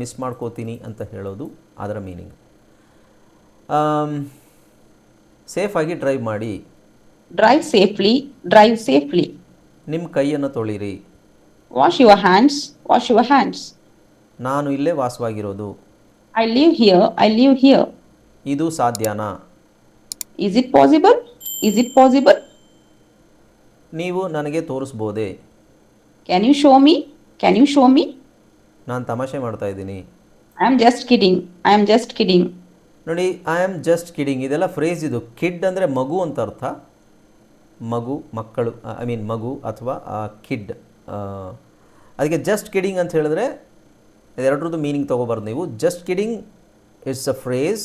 Miss ಮಾಡ್ಕೋತೀನಿ ಅಂತ ಹೇಳೋದು ಅದರ ಮೀನಿಂಗ್ ಸೇಫಾಗಿ ಡ್ರೈವ್ ಮಾಡಿ. ಡ್ರೈವ್ ಸೇಫ್ಲಿ ಡ್ರೈವ್ ಸೇಫ್ಲಿ ನಿಮ್ಮ ಕೈಯನ್ನು ತೊಳಿರಿ. Wash your hands wash your hands ನಾನು ಇಲ್ಲೇ ವಾಸವಾಗಿರೋದು. I live here I live here ಇದು ಸಾಧ್ಯನಾ? Is it possible is it possible ನೀವು ನನಗೆ ತೋರಿಸ್ಬೋದೇ? Can you show me can you show me ನಾನು ತಮಾಷೆ ಮಾಡ್ತಾ ಇದ್ದೀನಿ. I am just kidding I am just kidding ನೋಡಿ ಐ ಆಮ್ ಜಸ್ಟ್ ಕಿಡಿಂಗ್ ಇದೆಲ್ಲ ಫ್ರೇಸ್ ಇದು. ಕಿಡ್ ಅಂದರೆ ಮಗು ಅಂತ ಅರ್ಥ. ಮಗು ಮಕ್ಕಳು ಐ ಮೀನ್ ಮಗು ಅಥವಾ ಕಿಡ್ ಅದಕ್ಕೆ ಜಸ್ಟ್ ಕಿಡಿಂಗ್ ಅಂತ ಹೇಳಿದ್ರೆ ಎರಡರದ್ದು ಮೀನಿಂಗ್ ತೊಗೋಬಾರ್ದು ನೀವು. Just kidding it's a phrase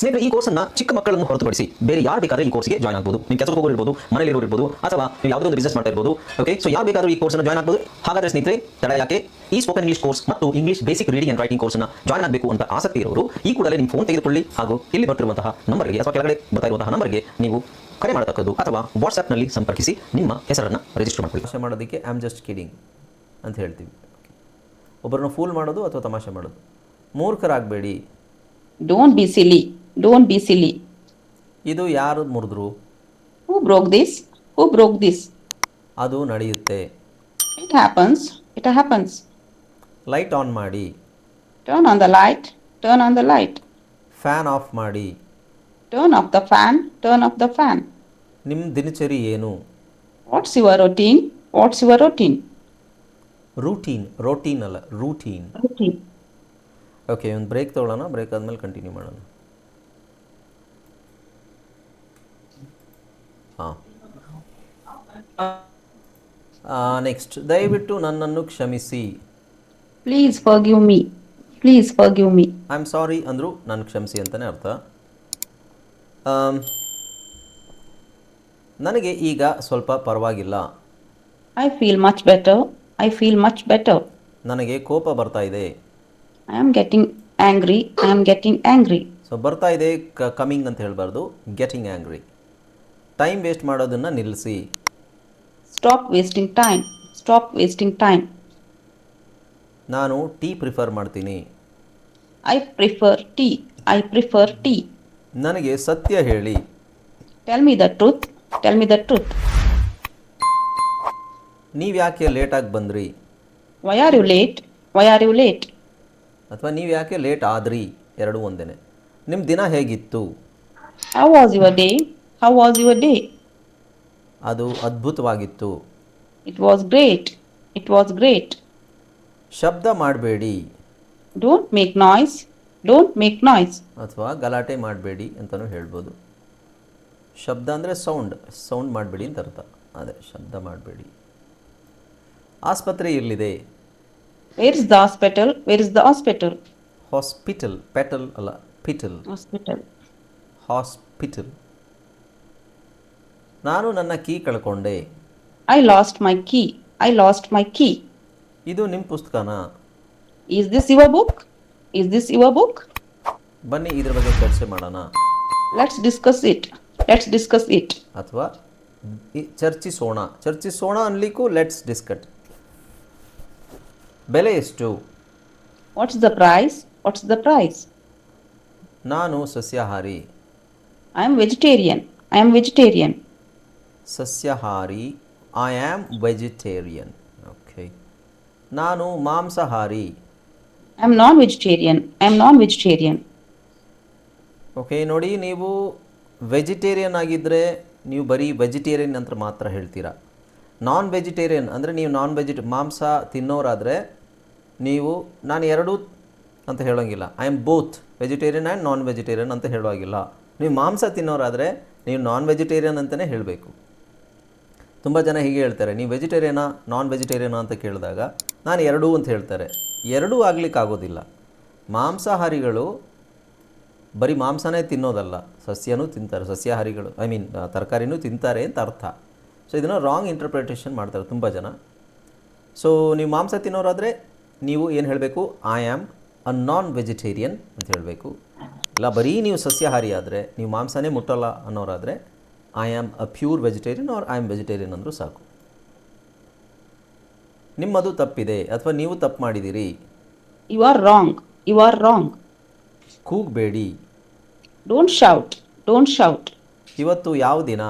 ಸ್ನೇಹಿತರೆ, ಈ ಕೋರ್ಸನ್ನ ಚಿಕ್ಕ ಮಕ್ಕಳನ್ನು ಹೊರತುಪಡಿಸಿ ಬೇರೆ ಯಾರು ಬೇಕಾದ್ರೆ ಈ ಕೋರ್ಸ್ಗೆ ಜಾಯ್ನ್ ಆಗ್ಬೋದು. ನೀವು ಕೆಲಸಕ್ಕೆ ಹೋಗಿರ್ಬೋದು ಮನೆಯಲ್ಲಿ ಇರ್ಬೋದು, ಅಥವಾ ನೀವು ಯಾವುದೋ ಒಂದು ಬಿಸ್ನೆಸ್ ಮಾಡ್ತಾ ಇರ್ಬೋದು ಓಕೆ ಸೊ ಯಾರು ಬೇಕಾದ್ರೂ ಈ ಕೋರ್ಸ್ನ ಜಾಯ್ನ್ ಆಗ್ಬೋದು. ಹಾಗಾದ್ರೆ ಸ್ನೇಹಿತರೆ, ತಡ ಯಾಕೆ? ಈ ಸ್ಪೋಕನ್ ಇಂಗ್ಲಿಷ್ ಕೋರ್ಸ್ ಮತ್ತು English basic reading and writing ಕೋರ್ಸ್ನ ಜಾಯ್ನ್ ಆಗಬೇಕು ಅಂತ ಆಸಕ್ತಿ ಇರೋರು, ಈ ಕೂಡಲೇ ನಿಮ್ಮ ಫೋನ್ ತೆಗೆದುಕೊಳ್ಳಿ ಹಾಗೂ ಇಲ್ಲಿ ಬರ್ತಿರುವಂತಹ ನಂಬರ್ಗೆ ಅಥವಾ ಕೆಳಗಡೆ ಬರ್ತಾ ಇರುವಂತಹ ನಂಬರ್ಗೆ ನೀವು ಕರೆ ಮಾಡತಕ್ಕದ್ದು ಅಥವಾ ವಾಟ್ಸ್ಆ್ಯಪ್ನಲ್ಲಿ ಸಂಪರ್ಕಿಸಿ ನಿಮ್ಮ ಹೆಸರನ್ನು ರಿಜಿಸ್ಟರ್ ಮಾಡ್ಕೊಳ್ಳಿ. ತಮಾಷೆ ಮಾಡೋದಕ್ಕೆ ಆಮ್ ಜಸ್ಟ್ ಕಿಡಿಂಗ್ ಅಂತ ಹೇಳ್ತೀವಿ. ಒಬ್ಬರನ್ನ ಫೂಲ್ ಮಾಡೋದು ಅಥವಾ ತಮಾಷೆ ಮಾಡೋದು? ಮೂರ್ಖರಾಗಬೇಡಿ. Don't be silly. Don't be silly. ಇದು ಯಾರು ಮುರಿದ್ರು Who broke this? Who broke this? ಅದು ನಡೆಯುತ್ತೆ It happens. It happens. Light on ಮಾಡಿ Turn on the light. Turn on the light. Fan off ಮಾಡಿ Turn off the fan. Turn off the fan. ನಿಮ್ಮ ದಿನಚರಿ ಏನು What's your routine? What's your routine? Routine routine ಅಲ್ಲ routine Routine. Okay ಒಂದು break ತೊಗೊಳ್ಳೋಣ break ಆದಮೇಲೆ continue ಮಾಡೋಣ. ಹಾಂ. ನೆಕ್ಸ್ಟ್ ದಯವಿಟ್ಟು ನನ್ನನ್ನು ಕ್ಷಮಿಸಿ. Please forgive me. Please forgive me. I am sorry ಅಂದರು ನಾನು ಕ್ಷಮಿಸಿ ಅಂತಲೇ ಅರ್ಥ. ನನಗೆ ಈಗ ಸ್ವಲ್ಪ ಪರವಾಗಿಲ್ಲ. I feel much better I feel much better ನನಗೆ ಕೋಪ ಬರ್ತಾ ಇದೆ. I am getting angry I am getting angry so ಬರ್ತಾ ಇದೆ ಕಮಿಂಗ್ ಅಂತ ಹೇಳಬಾರ್ದು. ಗೆಟಿಂಗ್ ಆಂಗ್ರಿ ಟೈಮ್ ವೇಸ್ಟ್ ಮಾಡೋದನ್ನು ನಿಲ್ಲಿಸಿ stop wasting time stop wasting time ನಾನು ಟೀ ಪ್ರಿಫರ್ ಮಾಡ್ತೀನಿ. I prefer tea I prefer tea ನನಗೆ ಸತ್ಯ ಹೇಳಿ. Tell me the truth tell me the truth ನೀವು ಯಾಕೆ ಲೇಟ್ ಆಗಿ ಬಂದ್ರಿ? Why are you late why are you late ಅಥವಾ ನೀವು ಯಾಕೆ ಲೇಟ್ ಆದ್ರಿ? ಎರಡು ಒಂದೇನೆ. ನಿಮ್ಮ ದಿನ ಹೇಗಿತ್ತು? How was your day how was your day ಅದು ಅದ್ಭುತವಾಗಿತ್ತು. It was great it was great ಶಬ್ದ ಮಾಡಬೇಡಿ. Don't make noise don't make noise ಅಥವಾ ಗಲಾಟೆ ಮಾಡಬೇಡಿ ಅಂತಲೂ ಹೇಳ್ಬೋದು. ಶಬ್ದ ಅಂದರೆ ಸೌಂಡ್ ಸೌಂಡ್ ಮಾಡಬೇಡಿ ಅಂತ ಅರ್ಥ. ಅದೇ ಶಬ್ದ ಮಾಡಬೇಡಿ. ಆಸ್ಪತ್ರೆ ಎಲ್ಲಿದೆ? Where is the hospital? Where is the hospital? Hospital petal ಅಲ್ಲ ಪಿಟಲ್ Hospital. ಹಾಸ್ಪಿಟಲ್ ನಾನು ನನ್ನ ಕೀ ಕಳ್ಕೊಂಡೆ I lost my key. I lost my key. ಇದು ನಿಮ್ಮ ಪುಸ್ತಕನಾ Is this your book? Is this your book? ಬನ್ನಿ ಇದ್ರ ಬಗ್ಗೆ ಚರ್ಚೆ ಮಾಡೋಣ Let's discuss it. Let's discuss it. ಅಥವಾ ಇ- ಚರ್ಚಿಸೋಣ ಚರ್ಚಿಸೋಣ ಅನ್ಲಿಕ್ಕೂ ಲೆಟ್ಸ್ ಡಿಸ್ಕಟ್ ಬೆಲೆ ಎಷ್ಟು? What's the price what's the price ನಾನು ಸಸ್ಯಾಹಾರಿ. I am vegetarian I am vegetarian ಸಸ್ಯಾಹಾರಿ. ಐ ಆಮ್ ವೆಜಿಟೇರಿಯನ್ ಓಕೆ ನಾನು ಮಾಂಸಾಹಾರಿ. I am non vegetarian I am non vegetarian okay ನೋಡಿ ನೀವು ವೆಜಿಟೇರಿಯನ್ ಆಗಿದ್ದರೆ ನೀವು ಬರೀ ವೆಜಿಟೇರಿಯನ್ ಅಂತ ಮಾತ್ರ ಹೇಳ್ತೀರಾ? ನಾನ್ ವೆಜಿಟೇರಿಯನ್ ಅಂದರೆ ನೀವು ನಾನ್ ವೆಜಿಟ್ ಮಾಂಸ ತಿನ್ನೋರಾದರೆ ನೀವು, ನಾನು ಎರಡೂ ಅಂತ ಹೇಳೋಂಗಿಲ್ಲ. I am both vegetarian and non vegetarian ಅಂತ ಹೇಳುವಾಗಿಲ್ಲ ನೀವು ಮಾಂಸ ತಿನ್ನೋರಾದರೆ ನೀವು ನಾನ್ ವೆಜಿಟೇರಿಯನ್ ಅಂತಲೇ ಹೇಳಬೇಕು. ತುಂಬ ಜನ ಹೀಗೆ ಹೇಳ್ತಾರೆ, ನೀವು ವೆಜಿಟೇರಿಯನಾ ನಾನ್ ವೆಜಿಟೇರಿಯನಾ ಅಂತ ಕೇಳಿದಾಗ ನಾನು ಎರಡೂ ಅಂತ ಹೇಳ್ತಾರೆ. ಎರಡೂ ಆಗ್ಲಿಕ್ಕೆ ಆಗೋದಿಲ್ಲ. ಮಾಂಸಾಹಾರಿಗಳು ಬರೀ ಮಾಂಸನೇ ತಿನ್ನೋದಲ್ಲ, ಸಸ್ಯನೂ ತಿಂತಾರೆ, ಸಸ್ಯಾಹಾರಿಗಳು ಐ ಮೀನ್ ತರಕಾರಿನೂ ತಿಂತಾರೆ ಅಂತ ಅರ್ಥ. ಸೊ ಇದನ್ನು ರಾಂಗ್ ಇಂಟರ್ಪ್ರಿಟೇಷನ್ ಮಾಡ್ತಾರೆ ತುಂಬ ಜನ. ಸೊ ನೀವು ಮಾಂಸ ತಿನ್ನೋರಾದರೆ ನೀವು ಏನು ಹೇಳಬೇಕು? I am a non vegetarian ಅಂತ ಹೇಳಬೇಕು. ಇಲ್ಲ ಬರೀ ನೀವು ಸಸ್ಯಾಹಾರಿ ಆದರೆ ನೀವು ಮಾಂಸನೇ ಮುಟ್ಟಲ್ಲ ಅನ್ನೋರಾದರೆ I am a pure vegetarian or I am vegetarian ಅಂದರೂ ಸಾಕು. ನಿಮ್ಮದು ತಪ್ಪಿದೆ ಅಥವಾ ನೀವು ತಪ್ಪು ಮಾಡಿದ್ದೀರಿ. You are wrong you are wrong ಕೂಗಬೇಡಿ. Don't shout don't shout ಇವತ್ತು ಯಾವ ದಿನ?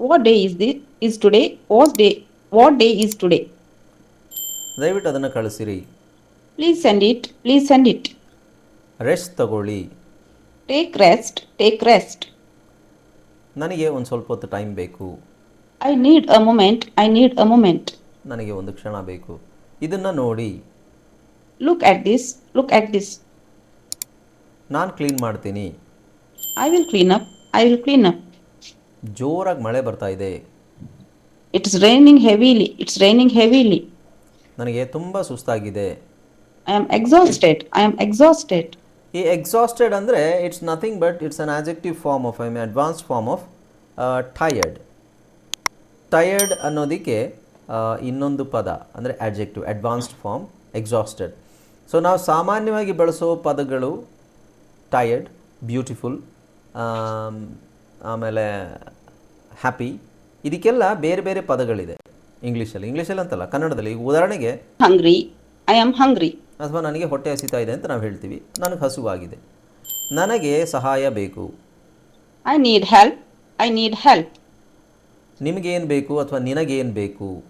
What day is the is today what day what day is today ದಯವಿಟ್ಟು ಅದನ್ನು ಕಳಿಸಿರಿ. Please send it please send it rest ತಗೊಳ್ಳಿ. ಟೇಕ್ ರೆಸ್ಟ್ ಟೇಕ್ ರೆಸ್ಟ್ ನನಗೆ ಒಂದು ಸ್ವಲ್ಪ ಹೊತ್ತು ಟೈಮ್ ಬೇಕು. I need a moment I need a moment ನನಗೆ ಒಂದು ಕ್ಷಣ ಬೇಕು. ಇದನ್ನು ನೋಡಿ. Look at this look at this ನಾನು ಕ್ಲೀನ್ ಮಾಡ್ತೀನಿ. I will clean up I will clean up ಜೋರಾಗಿ ಮಳೆ ಬರ್ತಾ ಇದೆ. It's raining heavily it's raining heavily ನನಗೆ ತುಂಬ ಸುಸ್ತಾಗಿದೆ. I am exhausted I am exhausted ಈ ಎಕ್ಸಾಸ್ಟೆಡ್ ಅಂದರೆ it's nothing but it's an adjective form of I mean advance form of tired tired ಅನ್ನೋದಕ್ಕೆ ಇನ್ನೊಂದು ಪದ ಅಂದರೆ adjective advanced form exhausted so ನಾವು ಸಾಮಾನ್ಯವಾಗಿ ಬಳಸೋ ಪದಗಳು ಟೈರ್ಡ್ ಬ್ಯೂಟಿಫುಲ್ ಆಮೇಲೆ ಹ್ಯಾಪಿ ಇದಕ್ಕೆಲ್ಲ ಬೇರೆ ಬೇರೆ ಪದಗಳಿದೆ. ಇಂಗ್ಲೀಷಲ್ಲಿ ಇಂಗ್ಲೀಷಲ್ಲಿ ಅಂತಲ್ಲ ಕನ್ನಡದಲ್ಲಿ. ಈಗ ಉದಾಹರಣೆಗೆ ಹಂಗ್ರಿ ಐ ಆಮ್ ಹಂಗ್ರಿ ಅಥವಾ ನನಗೆ ಹೊಟ್ಟೆ ಹಸಿತಾ ಇದೆ ಅಂತ ನಾವು ಹೇಳ್ತೀವಿ. ನನಗೆ ಹಸುವಾಗಿದೆ. ನನಗೆ ಸಹಾಯ ಬೇಕು. I need help I need help ನಿಮಗೇನು ಬೇಕು ಅಥವಾ ನಿನಗೇನು ಬೇಕು?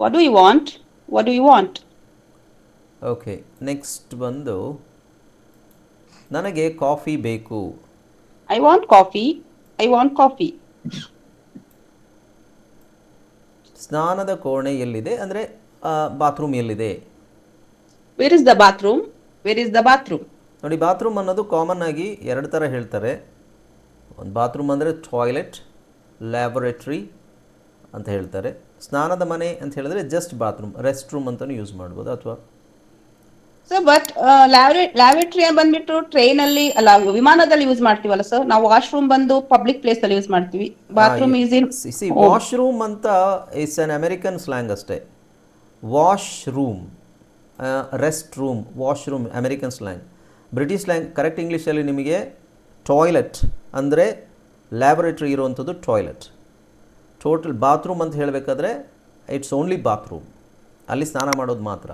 What do you want what do you want okay next ಬಂದು ನನಗೆ ಕಾಫಿ ಬೇಕು. I want coffee. I want coffee ಸ್ನಾನದ ಕೋಣೆ ಎಲ್ಲಿದೆ? ಅಂದರೆ ಬಾತ್ರೂಮ್ ಎಲ್ಲಿದೆ? Where is the bathroom where is the bathroom ನೋಡಿ ಬಾತ್ರೂಮ್ ಅನ್ನೋದು ಕಾಮನ್ ಆಗಿ ಎರಡು ಥರ ಹೇಳ್ತಾರೆ. ಒಂದು ಬಾತ್ರೂಮ್ ಅಂದರೆ ಟಾಯ್ಲೆಟ್ ಲ್ಯಾಬೊರೇಟ್ರಿ ಅಂತ ಹೇಳ್ತಾರೆ. ಸ್ನಾನದ ಮನೆ ಅಂತ ಹೇಳಿದ್ರೆ ಜಸ್ಟ್ ಬಾತ್ರೂಮ್ ರೆಸ್ಟ್ ರೂಮ್ ಅಂತಲೂ ಯೂಸ್ ಮಾಡ್ಬೋದು ಅಥವಾ ಸರ್ ಬಟ್ ಲ್ಯಾವಿಟ್ರಿ ಬಂದ್ಬಿಟ್ಟು ಟ್ರೈನ್ ಅಲ್ಲಿ ಅಲ್ಲ ವಿಮಾನದಲ್ಲಿ ಯೂಸ್ ಮಾಡ್ತೀವಲ್ಲ ಸರ್ ನಾವು ವಾಶ್ರೂಮ್ ಬಂದು ಪಬ್ಲಿಕ್ ಪ್ಲೇಸ್ ಅಲ್ಲಿ ಯೂಸ್ ಮಾಡ್ತೀವಿ. Bathroom is in see washroom ಅಂತ ಇಟ್ಸ್ ಅನ್ ಅಮೆರಿಕನ್ ಸ್ಲ್ಯಾಂಗ್ ಅಷ್ಟೇ. Wash room rest room washroom American slang British slang correct ಇಂಗ್ಲೀಷಲ್ಲಿ ನಿಮಗೆ ಟಾಯ್ಲೆಟ್ ಅಂದರೆ ಲ್ಯಾಬೊರೇಟ್ರಿ ಇರುವಂಥದ್ದು ಟಾಯ್ಲೆಟ್ ಟೋಟಲ್ ಬಾತ್ರೂಮ್ ಅಂತ ಹೇಳಬೇಕಾದ್ರೆ ಇಟ್ಸ್ ಓನ್ಲಿ ಬಾತ್ರೂಮ್ ಅಲ್ಲಿ ಸ್ನಾನ ಮಾಡೋದು ಮಾತ್ರ.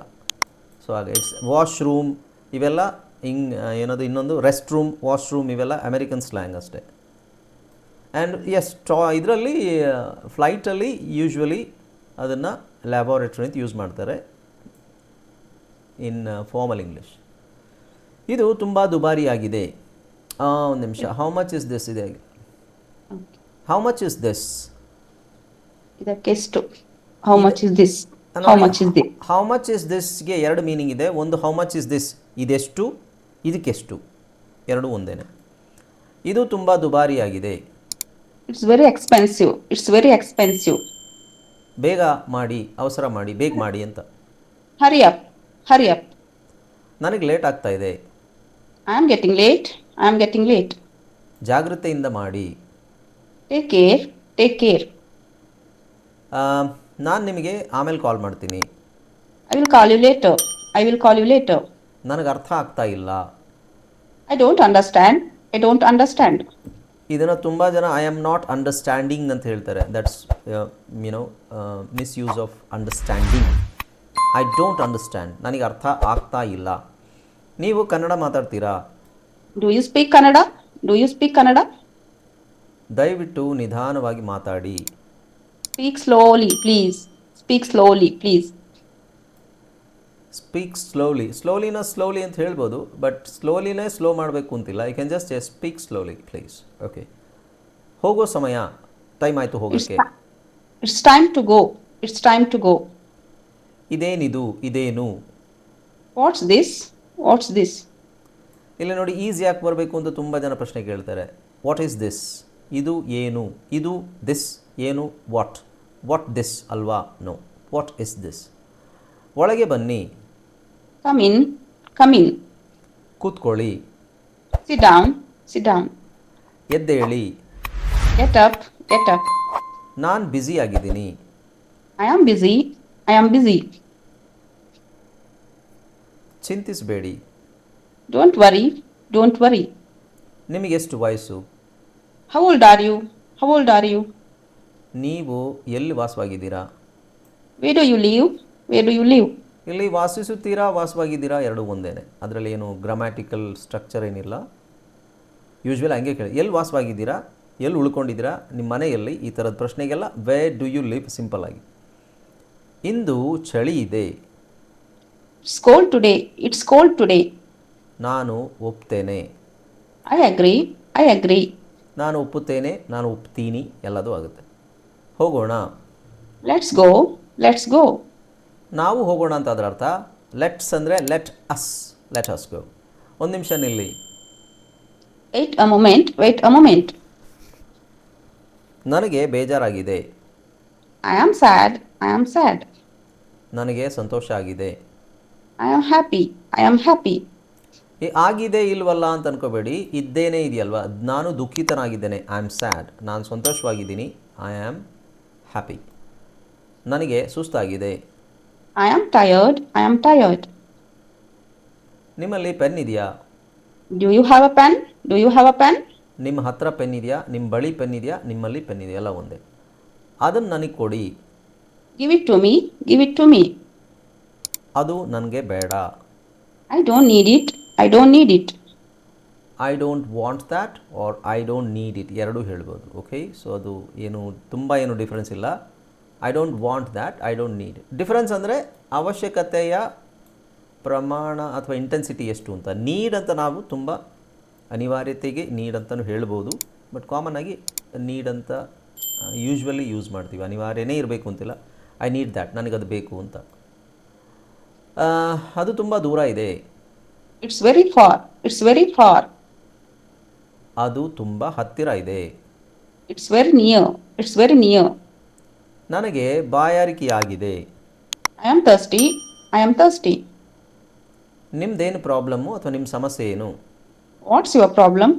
ಸೊ ಹಾಗೆ ಇಟ್ಸ್ ವಾಶ್ರೂಮ್ ಇವೆಲ್ಲ ಹಿಂಗ್ ಏನದು ಇನ್ನೊಂದು ರೆಸ್ಟ್ ರೂಮ್ ವಾಶ್ರೂಮ್ ಇವೆಲ್ಲ ಅಮೆರಿಕನ್ ಸ್ಲ್ಯಾಂಗ್ ಅಷ್ಟೇ. ಆ್ಯಂಡ್ ಎಸ್ ಟಾ ಇದರಲ್ಲಿ ಫ್ಲೈಟಲ್ಲಿ ಯೂಶ್ವಲಿ ಅದನ್ನು ಲ್ಯಾಬೋರೇಟ್ರಿ ಅಂತ ಯೂಸ್ ಮಾಡ್ತಾರೆ. ಇನ್ ಫಾರ್ಮಲ್ ಇಂಗ್ಲೀಷ್ ಇದು ತುಂಬ ದುಬಾರಿಯಾಗಿದೆ. ಒಂದು ನಿಮಿಷ. ಹೌ ಮಚ್ ಇಸ್ ದಿಸ್ ಇದೆ how much is this ಇದಕ್ಕೆಷ್ಟು how much is this how much is this how much is ದಿಸ್ಗೆ ಎರಡು ಮೀನಿಂಗ್ ಇದೆ. ಒಂದು ಹೌ ಮಚ್ ಇಸ್ ದಿಸ್ ಇದೆಷ್ಟು? ಇದಕ್ಕೆಷ್ಟು? ಎರಡು ಒಂದೇನೆ. ಇದು ತುಂಬಾ ದುಬಾರಿಯಾಗಿದೆ. It's very expensive it's very expensive ಬೇಗ ಮಾಡಿ ಅವಸರ ಮಾಡಿ ಬೇಗ ಮಾಡಿ ಅಂತ. ಹರಿ ಅಪ್ ಹರಿ ಅಪ್ ನನಗೆ ಲೇಟ್ ಆಗ್ತಾ ಇದೆ. I am getting late I am getting late ಜಾಗ್ರತೆಯಿಂದ ಮಾಡಿ. ಟೇಕ್ ಕೇರ್ ಟೇಕ್ ಕೇರ್ ನಾನು ನಿಮಗೆ ಆಮೇಲೆ ಕಾಲ್ ಮಾಡ್ತೀನಿ. I will call you late I will call you late ನನಗೆ ಅರ್ಥ ಆಗ್ತಾ ಇಲ್ಲ. I don't understand I don't understand ಇದನ್ನು ತುಂಬ ಜನ ಐ ಆಮ್ ನಾಟ್ ಅಂಡರ್ಸ್ಟ್ಯಾಂಡಿಂಗ್ ಅಂತ ಹೇಳ್ತಾರೆ. That's you know misuse of understanding I don't understand ನನಗೆ ಅರ್ಥ ಆಗ್ತಾ ಇಲ್ಲ. ನೀವು ಕನ್ನಡ ಮಾತಾಡ್ತೀರಾ? Do you speak Kannada do you speak Kannada ದಯವಿಟ್ಟು ನಿಧಾನವಾಗಿ ಮಾತಾಡಿ. Speak slowly please speak slowly please speak slowly ಸ್ಲೋಲಿನ slowly ಅಂತ ಹೇಳ್ಬೋದು ಬಟ್ ಸ್ಲೋಲಿನೇ ಸ್ಲೋ ಮಾಡಬೇಕು ಅಂತಿಲ್ಲ. I can just speak slowly please okay ಹೋಗೋ ಸಮಯ. ಟೈಮ್ ಆಯಿತು ಹೋಗೋಕ್ಕೆ. It's time to go it's time to go ಇದೇನಿದು? ಇದೇನು? ವಾಟ್ಸ್ ದಿಸ್ ವಾಟ್ಸ್ ದಿಸ್ ಇಲ್ಲ ನೋಡಿ ಈಸಿ ಯಾಕೆ ಬರಬೇಕು ಅಂತ ತುಂಬ ಜನ ಪ್ರಶ್ನೆ ಕೇಳ್ತಾರೆ. ವಾಟ್ ಈಸ್ ದಿಸ್ ಇದು ಏನು? ಇದು ದಿಸ್ ಏನು? ವಾಟ್ ವಾಟ್ ದಿಸ್ ಅಲ್ವಾ? ನೋ ವಾಟ್ ಇಸ್ ದಿಸ್ ಒಳಗೆ ಬನ್ನಿ. ಕಮಿನ್ ಕಮಿನ್ ಕೂತ್ಕೊಳ್ಳಿ. Sit down. Sit down. ಎದ್ದೇಳಿ. Get up. Get up. ನಾನು ಬ್ಯುಸಿ ಆಗಿದ್ದೀನಿ. I am busy. I am busy. ಚಿಂತಿಸಬೇಡಿ. ಡೋಂಟ್ ವರಿ ಡೋಂಟ್ ವರಿ ನಿಮಗೆಷ್ಟು ವಯಸ್ಸು? How old are you? How old are you? ನೀವು ಎಲ್ಲಿ ವಾಸವಾಗಿದ್ದೀರಾ where do you live? Where do you live? ಇಲ್ಲಿ ವಾಸಿಸುತ್ತೀರಾ ವಾಸವಾಗಿದ್ದೀರಾ ಎರಡೂ ಒಂದೇನೆ ಅದರಲ್ಲಿ ಏನು ಗ್ರಾಮ್ಯಾಟಿಕಲ್ ಸ್ಟ್ರಕ್ಚರ್ ಏನಿಲ್ಲ ಯೂಶ್ವಲ್ ಹಂಗೆ ಕೇಳಿ ಎಲ್ಲಿ ವಾಸವಾಗಿದ್ದೀರಾ ಎಲ್ಲಿ ಉಳ್ಕೊಂಡಿದ್ದೀರಾ ನಿಮ್ಮ ಮನೆಯಲ್ಲಿ ಈ ಥರದ ಪ್ರಶ್ನೆಗೆಲ್ಲ where do you live simple ಆಗಿ ಇಂದು ಚಳಿ ಇದೆ ಸ್ಕೋಲ್ ಟುಡೇ ಇಟ್ಸ್ ಕೋಲ್ಡ್ ಟುಡೇ. ನಾನು ಒಪ್ತೇನೆ ಐ ಅಗ್ರಿ ಐ agree. ನಾನು ಒಪ್ಪುತ್ತೇನೆ ನಾನು ಒಪ್ತೀನಿ ಎಲ್ಲದು ಆಗುತ್ತೆ. ಹೋಗೋಣ. ಲೆಟ್ಸ್ ಗೋ ಲೆಟ್ಸ್ ಗೋ ನಾವು ಹೋಗೋಣ ಅಂತ ಅದರ ಅರ್ಥ ಲೆಟ್ಸ್ ಅಂದರೆ let us let us go ಒಂದು ನಿಮಿಷ ನಿಲ್ಲಿ. Wait a moment wait a moment ನನಗೆ ಬೇಜಾರಾಗಿದೆ. I am sad I am sad ನನಗೆ ಸಂತೋಷ ಆಗಿದೆ. I am happy I am happy. ಆಗಿದೆ ಇಲ್ವಲ್ಲ ಅಂತ ಅನ್ಕೋಬೇಡಿ. ಇದ್ದೇನೆ ಇದೆಯಲ್ವ? ನಾನು ದುಃಖಿತನಾಗಿದ್ದೇನೆ. ಐ ಆಮ್ ಸ್ಯಾಡ್ ನಾನು ಸಂತೋಷವಾಗಿದ್ದೀನಿ. ಐ ಆಮ್ ಹ್ಯಾಪಿ ನನಗೆ ಸುಸ್ತಾಗಿದೆ. I am tired I am tired ನಿಮ್ಮಲ್ಲಿ ಪೆನ್ ಇದೆಯಾ? Do you have a pen do you have a pen ನಿಮ್ಮ ಹತ್ರ ಪೆನ್ ಇದೆಯಾ? ನಿಮ್ಮ ಬಳಿ ಪೆನ್ ಇದೆಯಾ? ನಿಮ್ಮಲ್ಲಿ ಪೆನ್ ಇದೆಯಾ? ಎಲ್ಲ ಒಂದೇ. ಅದನ್ನು ನನಗೆ ಕೊಡಿ. Give it to me give it to me ಅದು ನನಗೆ ಬೇಡ. I don't need it. I don't need it I don't want that or I don't need it ಎರಡೂ ಹೇಳ್ಬೋದು ಓಕೆ ಸೊ ಅದು ಏನು, ತುಂಬ ಏನು ಡಿಫ್ರೆನ್ಸ್ ಇಲ್ಲ. I don't want that I don't need difference ಅಂದರೆ ಅವಶ್ಯಕತೆಯ ಪ್ರಮಾಣ ಅಥವಾ ಇಂಟೆನ್ಸಿಟಿ ಎಷ್ಟು ಅಂತ. ನೀಡ್ ಅಂತ ನಾವು ತುಂಬ ಅನಿವಾರ್ಯತೆಗೆ ನೀಡ್ ಅಂತಲೂ ಹೇಳ್ಬೋದು. ಬಟ್ ಕಾಮನ್ ಆಗಿ ನೀಡ್ ಅಂತ ಯೂಶ್ವಲಿ ಯೂಸ್ ಮಾಡ್ತೀವಿ. ಅನಿವಾರ್ಯನೇ ಇರಬೇಕು ಅಂತಿಲ್ಲ. ಐ ನೀಡ್ ದ್ಯಾಟ್ ನನಗದು ಬೇಕು ಅಂತ. ಅದು ತುಂಬ ದೂರ ಇದೆ. It's very far it's very far ಅದು ತುಂಬ ಹತ್ತಿರ ಇದೆ. It's very near it's very near ನನಗೆ ಬಾಯಾರಿಕೆ ಆಗಿದೆ I am thirsty I am thirsty ನಿಮ್ದೇನು ಪ್ರಾಬ್ಲಮ್ಮು ಅಥವಾ ನಿಮ್ಮ ಸಮಸ್ಯೆ ಏನು? What's your problem